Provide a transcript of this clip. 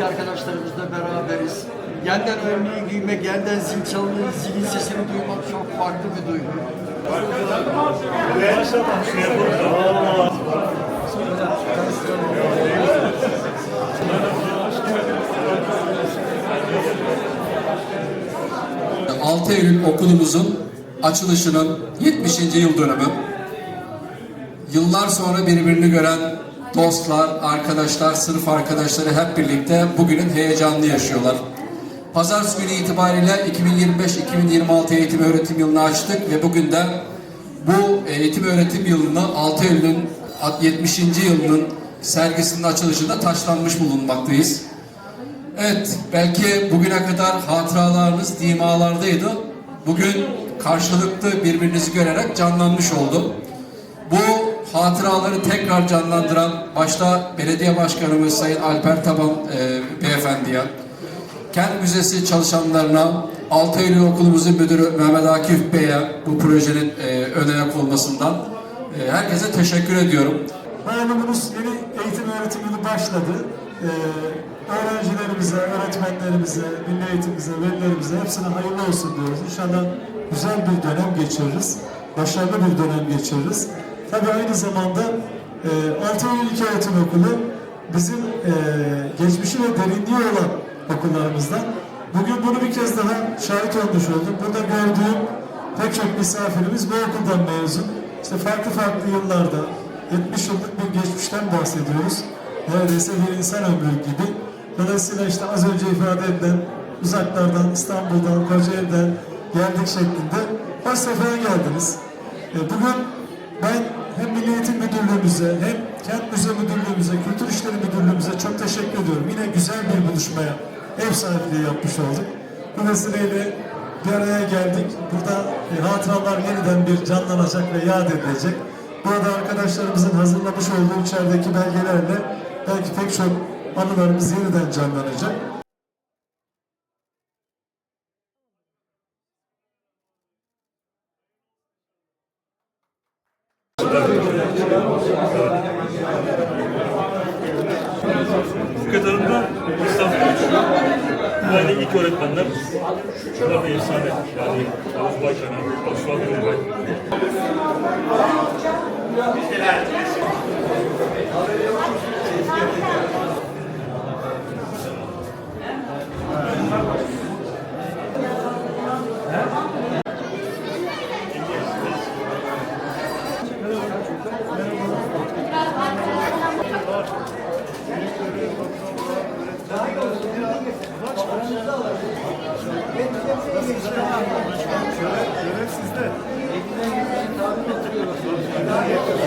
arkadaşlarımızla beraberiz. Yeniden örneği giymek, yeniden zil çalınır, zilin sesini duymak çok farklı bir duygu. 6 Eylül okulumuzun açılışının 70. yıl dönümü. Yıllar sonra birbirini gören dostlar, arkadaşlar, sınıf arkadaşları hep birlikte bugünün heyecanını yaşıyorlar. Pazartesi günü itibariyle 2025-2026 eğitim öğretim yılını açtık ve bugün de bu eğitim öğretim yılını 6 Eylül'ün 70. yılının sergisinin açılışında taşlanmış bulunmaktayız. Evet, belki bugüne kadar hatıralarınız dimalardaydı. Bugün karşılıklı birbirinizi görerek canlanmış oldu. Hatıraları tekrar canlandıran başta belediye başkanımız Sayın Alper Taban e, beyefendiye, Kent Müzesi çalışanlarına, 6 Eylül okulumuzun müdürü Mehmet Akif Bey'e bu projenin e, ön ayak olmasından e, herkese teşekkür ediyorum. Malumunuz yeni eğitim öğretim yılı başladı. Ee, öğrencilerimize, öğretmenlerimize, milli eğitimimize, velilerimize hepsine hayırlı olsun diyoruz. İnşallah güzel bir dönem geçiririz. Başarılı bir dönem geçiririz. Tabii aynı zamanda e, 6 Eylül İlköğretim Okulu bizim e, geçmişi ve derinliği olan okullarımızdan. Bugün bunu bir kez daha şahit olmuş olduk. Burada gördüğüm pek çok misafirimiz bu okuldan mezun. İşte farklı farklı yıllarda 70 yıllık bir geçmişten bahsediyoruz. Neredeyse bir insan ömrü gibi. Dolayısıyla işte az önce ifade edilen uzaklardan, İstanbul'dan, Kocaeli'den geldik şeklinde hoş sefer geldiniz. E, Bugün ben Müdürlüğümüze hem Kent Müze Müdürlüğümüze, Kültür İşleri Müdürlüğümüze çok teşekkür ediyorum. Yine güzel bir buluşmaya ev sahipliği yapmış olduk. Bu vesileyle bir araya geldik. Burada e, hatıralar yeniden bir canlanacak ve yad edilecek. Burada arkadaşlarımızın hazırlamış olduğu içerideki belgelerle belki pek çok anılarımız yeniden canlanacak. Bu kadarında İstanbul'da yani ilk öğretmenler şunlar da efsane. Yani Yavuz Baykan, Osman Kurbay. Yeah. Şöyle, şöyle sizde. Elinden yüzden tahmin ettiriyorlar.